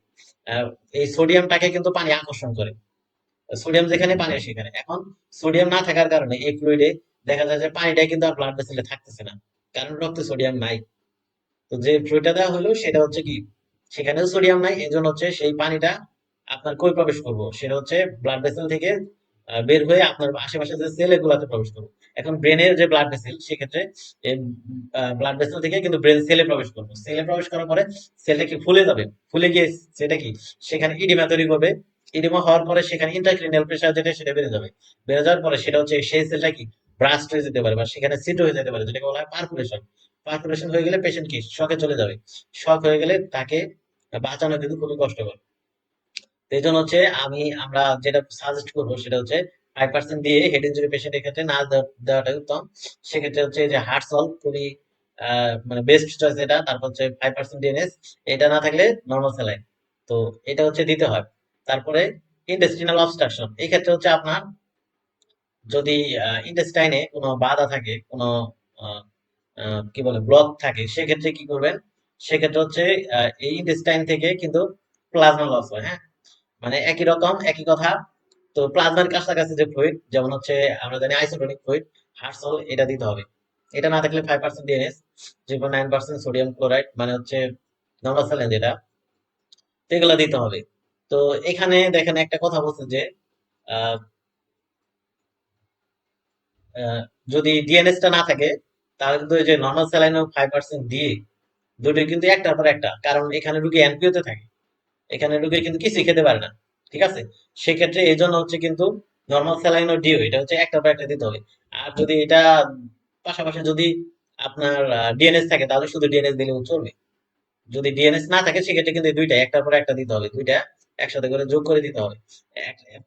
এই সোডিয়ামটাকে কিন্তু পানি আকর্ষণ করে। সোডিয়াম যেখানে পানি সেখানে এখন। সোডিয়াম না থাকার কারণে এই ফ্লুইডে দেখা যায় যে পানিটা কিন্তু আর ব্লাড ভেসেলে থাকতেছে না, কারণ রক্তে সোডিয়াম নাই। তো যে ফ্লুইডটা দেওয়া হলো, সেটা হচ্ছে কি, সেখানেও সোডিয়াম নাই এই জন্য হচ্ছে সেই পানিটা আপনার কই প্রবেশ করব? সেটা হচ্ছে ব্লাড ভেসেল থেকে বের হয়ে আপনার আশেপাশে যে সেল এগুলাতে প্রবেশ করব। এখন ব্রেনের যে ব্লাড ভেসেল সেক্ষেত্রে ব্লাড ভেসেল থেকে কিন্তু ব্রেন সেলে প্রবেশ করব। সেলে প্রবেশ করার পরে সেলটা কি ফুলে যাবে? ফুলে গিয়ে সেটা কি? সেখানে ইডিমা তৈরি করবে। ইডিমা হওয়ার পরে সেখানে ইন্টারক্রিনিয়াল প্রেশার যেটা, সেটা বেড়ে যাবে। বেড়ে যাওয়ার পরে সেটা হচ্ছে সেই সেলটা কি? ব্রাস্ট হয়ে যেতে পারে বা সেখানে সিট হয়ে যেতে পারে, যেটাকে বলা হয় পারফোরেশন পারফোরেশন হয়ে গেলে পেশেন্ট কি? শকে চলে যাবে। শক হয়ে গেলে তাকে বাঁচানো কিন্তু খুবই কষ্টকর। এই জন্য হচ্ছে আমি, আমরা যেটা সাজেস্ট করব সেটা হচ্ছে ফাইভ পার্সেন্ট দিয়ে হেড ইঞ্জুরি পেশেন্টের ক্ষেত্রে না দেওয়া- দেওয়াটাই উত্তম। সেক্ষেত্রে হচ্ছে যে হার্ট সল খুবই মানে বেস্ট চয়েস এটা। তারপর হচ্ছে ফাইভ পার্সেন্ট ডিএনএস এটা না থাকলে নর্মাল স্যালাইন তো এটা হচ্ছে দিতে হয়। তারপরে ইন্টেস্টিনাল অবস্ট্রাকশন এই ক্ষেত্রে হচ্ছে আপনার যদি ইন্টেস্টাইনে কোনো বাধা থাকে, কোনো কি বলে ব্লক থাকে, সেক্ষেত্রে কি করবেন? সেক্ষেত্রে হচ্ছে এই ইন্টেস্টাইন থেকে কিন্তু প্লাজমা লস হয় হ্যাঁ? মানে একই রকম, একই কথা। তো প্লাজমার কাছাকাছি যে ফ্লুইড যেমন হচ্ছে, আমরা জানি আইসোটোনিক ফ্লুইড হার্টসল এটা দিতে হবে। এটা না থাকলে five percent DNS zero nine percent sodium chloride মানে হচ্ছে নর্মাল স্যালাইন যেটা এগুলো দিতে হবে। তো এখানে দেখেন একটা কথা বলছে যে যদি ডিএনএসটা না থাকে, তাহলে কিন্তু এই যে নর্মাল স্যালাইন ফাইভ পার্সেন্ট দিয়ে দুটোই কিন্তু একটার পর একটা, কারণ এখানে রুগী এনপিওতে থাকে। এখানে রুগী কিন্তু কিছুই খেতে পারে না, ঠিক আছে? সেক্ষেত্রে এই জন্য হচ্ছে কিন্তু নর্মাল ও ডিও এটা হচ্ছে একটার পর একটা দিতে হবে। আর যদি এটা পাশাপাশি যদি আপনার ডিএনএস থাকে, তাহলে শুধু ডিএনএস দিলেও চলবে। যদি ডিএনএস না থাকে, সেক্ষেত্রে কিন্তু দুইটা একটার পর একটা দিতে হবে, দুইটা একসাথে করে যোগ করে দিতে হবে।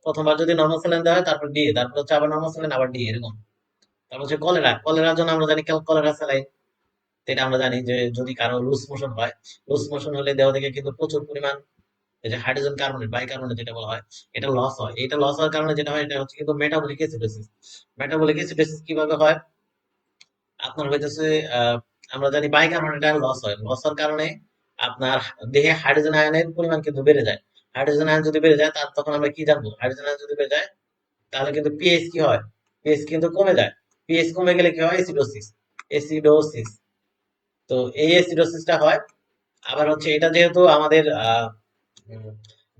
প্রথমবার যদি নর্মাল স্যালাইন দেওয়া হয়, তারপর ডি তারপর হচ্ছে আবার নর্মাল স্যালাইন আবার ডি এরকম। তারপর হচ্ছে কলেরা, কলেরার জন্য আমরা জানি কলেরা স্যালাইন এটা আমরা জানি যে যদি কারও লুজ মোশন হয় লুজ মোশন হলে দেহ থেকে কিন্তু প্রচুর পরিমাণ যে হাইড্রোজেন কার্বনেট বাইকার্বনেট যেটা বলা হয়, এটা লস হয়। এটা লস হওয়ার কারণে যেটা হয়, এটা হচ্ছে কিন্তু মেটাবলিক অ্যাসিডোসিস মেটাবলিক অ্যাসিডোসিস কীভাবে হয়? আপনার হইতেছে আমরা জানি বাইকার্বনেট আয়ন লস হয়। লস হওয়ার কারণে আপনার দেহে হাইড্রোজেন আয়নের পরিমাণ কিন্তু বেড়ে যায়। হাইড্রোজেন আয়ন যদি বেড়ে যায়, তার তখন আমরা কি জানব? হাইড্রোজেন আয়ন যদি বেড়ে যায়, তাহলে কিন্তু পিএইচ কি হয়? পিএইচ কিন্তু কমে যায়। পিএইচ কমে গেলে কি হয়? অ্যাসিডোসিস অ্যাসিডোসিস তো এই অ্যাসিডোসিসটা হয়। আবার হচ্ছে এটা যেহেতু আমাদের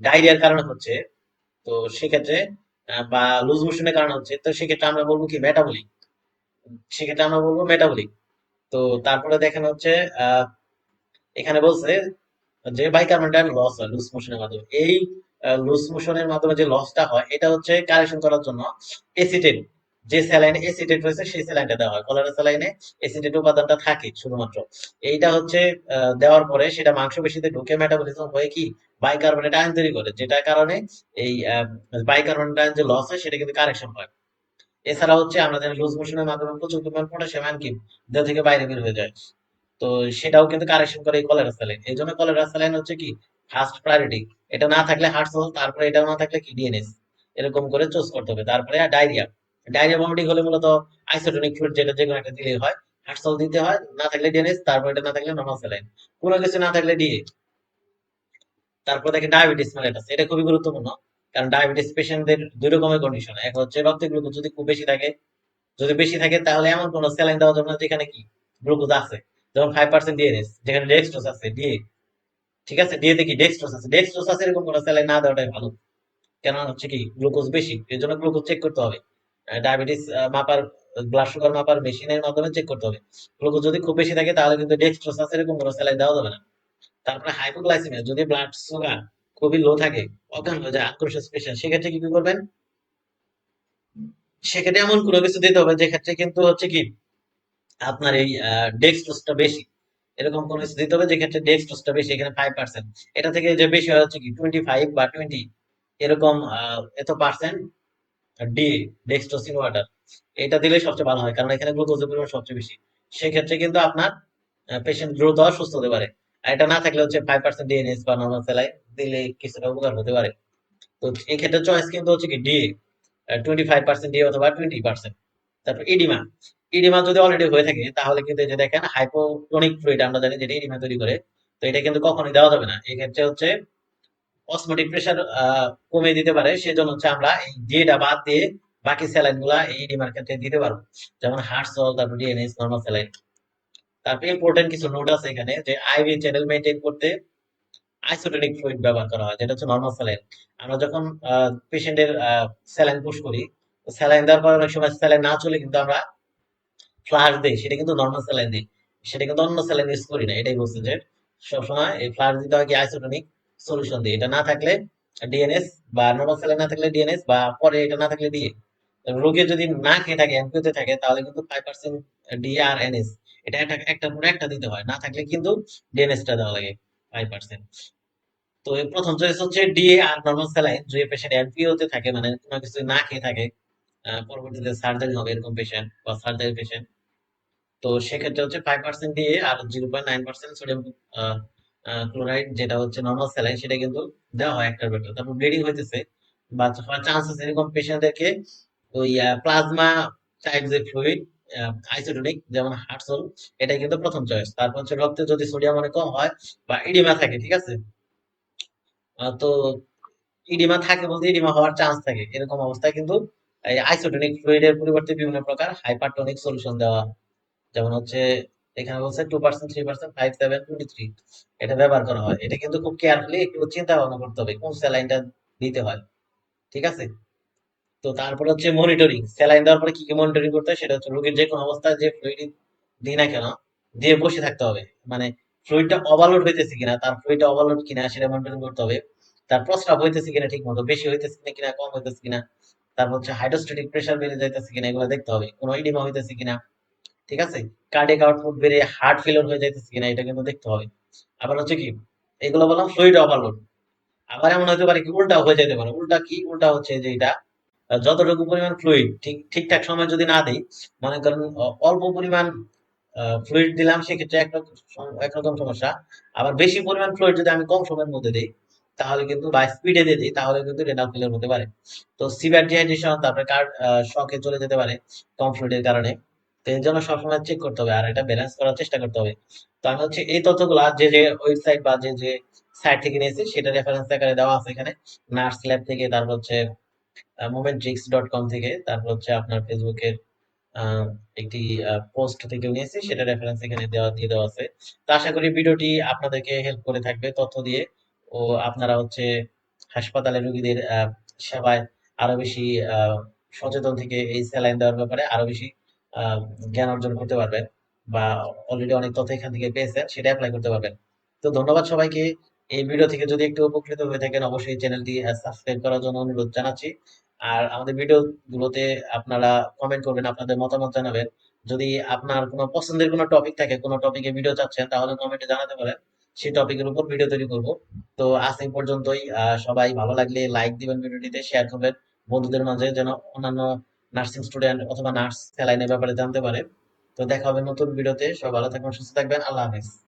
ডায়রিয়ার কারণে হচ্ছে, তো সেক্ষেত্রে বা লুজ মোশনের কারণে হচ্ছে, তো সেক্ষেত্রে আমরা বলব কি মেটাবলিক সেক্ষেত্রে আমরা বলব মেটাবলিক তো তারপরে দেখেন হচ্ছে এখানে বলছে যে বাইকার্বনেট লস হয় লুজ মোশনের মাধ্যমে। এই লুজ মোশনের মাধ্যমে যে লসটা হয়, এটা হচ্ছে কারেকশন করার জন্য এসিটেট যে স্যালাইনে এসিটেট রয়েছে, সেই স্যালাইনটা দেওয়া হয়। কলেরা স্যালাইনে এসিটেট উপাদানটা থাকে শুধুমাত্র। এইটা হচ্ছে দেওয়ার পরে সেটা মাংসপেশিতে ঢুকে মেটাবলিজম হয়ে কি? বাইকার্বনেট আয়ন তৈরি করে, যেটার কারণে এই বাইকার্বনেট আয়ন যে লস হয়, সেটা কিন্তু কারেকশন হয়। এছাড়া হচ্ছে আমরা জানি লুজ মোশনের মাধ্যমে প্রচুর পরিমাণ পটাশিয়াম আয়ন কি দেহ থেকে বাইরে বের হয়ে যায়। তো সেটাও কিন্তু কারেকশন করে এই কলেরা স্যালাইন এই জন্য কলেরা স্যালাইন হচ্ছে কি? ফার্স্ট প্রায়োরিটি এটা না থাকলে হার্ট সোল তারপরে এটাও না থাকলে কি ডিএনএস এরকম করে চুজ করতে হবে। তারপরে ডায়রিয়া ডায়রিয়া ভমিটিং হলে মূলত আইসোটোনিক ফ্লুইড যেটা যে কোনো একটা দিলেই হয় সোল দিতে হয়, না থাকলে ডিএনএস তারপর এটা না থাকলে নর্মাল স্যালাইন কোনো কিছু না থাকলে ডিএ। তারপর দেখে ডায়াবেটিস মেলাটাস এটা খুবই গুরুত্বপূর্ণ, কারণ ডায়াবেটিস পেশেন্টদের দুই রকমের কন্ডিশন এক হচ্ছে রক্তে গ্লুকোজ যদি খুব বেশি থাকে, যদি বেশি থাকে তাহলে এমন কোনো স্যালাইন দেওয়া যাবে না যেখানে কি গ্লুকোজ আছে, যেমন ফাইভ পার্সেন্ট ডিএনএস যেখানে ডেক্সট্রোস আছে, ডিএ। ঠিক আছে? ডিএতে কি ডেক্সট্রোস আছে? ডেক্সট্রোস আছে এরকম কোনো স্যালাইন না দেওয়াটাই ভালো। কেন হচ্ছে কি গ্লুকোজ বেশি এর জন্য গ্লুকোজ চেক করতে হবে। ডায়াবেটিস মাপার ব্লাড সুগার মাপার মেশিনের মাধ্যমে চেক করতে হবে। গ্লুকোজ যদি খুব বেশি থাকে, তাহলে কিন্তু ডেক্সট্রোস আছে এরকম কোনো স্যালাইন দেওয়া যাবে না। তারপরে হাইপোগ্লাইসেমিয়া যদি ব্লাড সুগার খুবই লো থাকে, অজ্ঞান হয়ে যায় আনকনশিয়াস পেশেন্ট সেক্ষেত্রে কি করবেন? সেক্ষেত্রে এমন কোনো কিছু দিতে হবে যে ক্ষেত্রে কিন্তু হচ্ছে কি, আপনার এই ডেক্সট্রোসটা বেশি। এরকম কোনো কিছু দিতে হবে যে ক্ষেত্রে ডেক্সট্রোসটা বেশি, এখানে ফাইভ পার্সেন্ট এটা থেকে যে বেশি হচ্ছে কি টোয়েন্টি ফাইভ বা টোয়েন্টি এরকম এত পার্সেন্ট ডি ডেক্সট্রোসিন ওয়াটার এটা দিলে সবচেয়ে ভালো হয়, কারণ এখানে গ্লুকোজের পরিমাণ সবচেয়ে বেশি। সেক্ষেত্রে কিন্তু আপনার পেশেন্ট দ্রুত সুস্থ হতে পারে। আর এটা না থাকলে হচ্ছে ফাইভ পার্সেন্ট ডিএনএস বা নর্মাল সেলাই দিলে কিছুটা উপকার হতে পারে। তো এই ক্ষেত্রে চয়েস কিন্তু হচ্ছে কি D twenty five percent D অথবা টোয়েন্টি পার্সেন্ট তারপর ইডিমা ইডিমা যদি অলরেডি হয়ে থাকে, তাহলে কিন্তু যে দেখেন হাইপোক্রনিক ফ্লুইড আমরা জানি যেটা ইডিমা তৈরি করে, তো এটা কিন্তু কখনোই দেওয়া যাবে না। এই ক্ষেত্রে হচ্ছে অসমোটিক প্রেশার কমে দিতে পারে, সেজন্য হচ্ছে আমরা এই ডিটা বাদ দিয়ে বাকি স্যালাইনগুলা এই ইডিমার ক্ষেত্রে দিতে পারব। যেমন হার্ট সল তারপর ডিএনএস নর্মাল স্যালাইন তারপর ইম্পর্টেন্ট কিছু নোট আছে এখানে যে আইভি চ্যানেল মেনটেন করতে আইসোটোনিক ফ্লুইড ব্যবহার করা হয়, যেটা হচ্ছে নর্মাল স্যালাইন আমরা যখন পেশেন্টের স্যালাইন পুশ করি স্যালাইন দেওয়ার পর অনেক সময় স্যালাইন না চলে কিন্তু আমরা ফ্লাশ দেই, সেটা কিন্তু নর্মাল স্যালাইন দিই। সেটা কিন্তু অন্য স্যালাইন ইউজ করি না, এটাই বলছে যে সবসময় এই ফ্লাশ দিতে হয় কি আইসোটোনিক সলিউশন দিয়ে। এটা না থাকলে ডিএনএস বা নর্মাল না থাকলে ডিএনএস বা পরে এটা না থাকলে ডিএ রোগী যদি না খেয়ে থাকে এমপিওতে থাকে, তাহলে কিন্তু ফাইভ পার্সেন্ট ডি আর এনএস এটা একটা একটা, পরে একটা দিতে হয়। না থাকলে কিন্তু ডিএনএসটা দেওয়া লাগে ফাইভ পার্সেন্ট তো এই প্রথম চয়েস হচ্ছে ডিএ আর নর্মাল স্যালাইন যে পেশেন্ট এমপিওতে থাকে মানে কোনো কিছু না খেয়ে থাকে পরবর্তীতে সার্জারি হবে এরকম পেশেন্ট বা সার্জারি পেশেন্ট তো সেক্ষেত্রে হচ্ছে ফাইভ পার্সেন্ট দিয়ে আর zero point nine percent sodium chloride যেটা হচ্ছে নর্মাল স্যালাইন সেটা কিন্তু দেওয়া হয় একটার ভেতর। তারপর ব্লিডিং হইতেছে, বা হওয়ার চান্স আছে এরকম পেশেন্টদেরকে ওই প্লাজমা টাইপ যে ফ্লুইড আইসোটোনিক যেমন হার্টসোল এটাই কিন্তু প্রথম চয়েস তারপর হচ্ছে রক্তে যদি সোডিয়াম অনেক কম হয়, বা ইডিমা থাকে, ঠিক আছে? তো ইডিমা থাকে বলতে ইডিমা হওয়ার চান্স থাকে। এরকম অবস্থায় কিন্তু আইসোটোনিক ফ্লুইডের পরিবর্তে বিভিন্ন প্রকার হাইপারটোনিক সলিউশন দেওয়া, যেমন হচ্ছে এখানে বলছে two percent three percent five seven twenty three এটা ব্যবহার করা হয়। এটা কিন্তু খুব কেয়ারফুলি একটু চিন্তা ভাবনা করতে হবে, কোন স্যালাইনটা দিতে হয়। ঠিক আছে? তো তারপর হচ্ছে মনিটরিং স্যালাইন দেওয়ার পরে কি কি মনিটরিং করতে হয়? সেটা হচ্ছে রোগীর যে কোনো অবস্থায় যে ফ্লুইড দিই না কেন দিয়ে বসে থাকতে হবে। মানে ফ্লুইডটা ওভারলোড হইতেছে কিনা, তার ফ্লুইডটা ওভারলোড কিনা, সেটা মনিটরিং করতে হবে। তার প্রস্রাব হইতেছে কিনা ঠিক মতো বেশি হইতেছে কিনা কিনা কম হইতেছে কিনা। তারপর হচ্ছে হাইড্রোস্ট্যাটিক প্রেসার বেড়ে যাইতেছে কিনা, এগুলো দেখতে হবে। কোনো ইডিমা হইতেছে কিনা ঠিক আছে? কার্ডিয়াক আউটপুট বেড়ে হার্ট ফেলিওর হয়ে যাইতেছে কিনা এটা কিন্তু দেখতে হবে। আবার হচ্ছে কি? এগুলো বললাম ফ্লুইড ওভারলোড আবার এমন হতে পারে কি উল্টা হয়ে যেতে পারে। উল্টা কি? উল্টা হচ্ছে যে এটা যতটুকু পরিমাণ ফ্লুইড ঠিক, ঠিকঠাক সময় যদি না দিই, মনে করেন অল্প পরিমাণ ফ্লুইড দিলাম, সেক্ষেত্রে একরকম সমস্যা। আবার বেশি পরিমাণ ফ্লুইড যদি আমি কম সময়ের মধ্যে দিই, তাহলে কিন্তু বা স্পিডে দিয়ে দিই, তাহলে কিন্তু রেনাল ফেলিওর হতে পারে। তো সিভিয়ার ডিহাইড্রেশন তারপরে কার্ড শকে চলে যেতে পারে কম ফ্লুইডের কারণে। এর জন্য সবসময় চেক করতে হবে, আর এটা ব্যালেন্স করার চেষ্টা করতে হবে। তো আমি হচ্ছে এই তথ্যগুলা যে যে ওয়েবসাইট বা যে যে সাইট থেকে নিয়েছি, সেটা রেফারেন্স আকারে দেওয়া আছে এখানে। নার্স ল্যাব থেকে, তারপর হচ্ছে মোমেন্ট্রিক্স ডট কম থেকে, তারপর হচ্ছে আপনার ফেসবুকের একটি পোস্ট থেকে নিয়েছি, সেটা রেফারেন্স এখানে দেওয়া, দিয়ে দেওয়া আছে। তো আশা করি ভিডিওটি আপনাদেরকে হেল্প করে থাকবে তথ্য দিয়ে, ও আপনারা হচ্ছে হাসপাতালে রোগীদের সেবায় আরও বেশি সচেতন থেকে এই স্যালাইন দেওয়ার ব্যাপারে আরও বেশি জ্ঞান অর্জন করতে পারবেন বা অলরেডি অনেক তথ্য এখান থেকে পেয়েছেন, সেটা অ্যাপ্লাই করতে পারবেন। তো ধন্যবাদ সবাইকে। এই ভিডিও থেকে যদি একটু উপকৃত হয়ে থাকেন, অবশ্যই চ্যানেলটি সাবস্ক্রাইব করার জন্য অনুরোধ জানাচ্ছি। আর আমাদের ভিডিও গুলোতে আপনারা কমেন্ট করবেন, আপনাদের মতামত জানাবেন। যদি আপনার কোনো পছন্দের কোনো টপিক থাকে, কোনো টপিকে ভিডিও চাচ্ছেন, তাহলে কমেন্টে জানাতে পারেন। সেই টপিকের উপর ভিডিও তৈরি করব। তো আজ এই পর্যন্তই। সবাই ভালো লাগলে লাইক দিবেন ভিডিওটিতে শেয়ার করবেন। বন্ধুদের মাঝে যেন অন্যান্য নার্সিং স্টুডেন্ট অথবা নার্স স্যালাইনের ব্যাপারে জানতে পারে। তো দেখা হবে নতুন ভিডিওতে। সব ভালো থাকবেন, সুস্থ থাকবেন। আল্লাহ হাফেজ।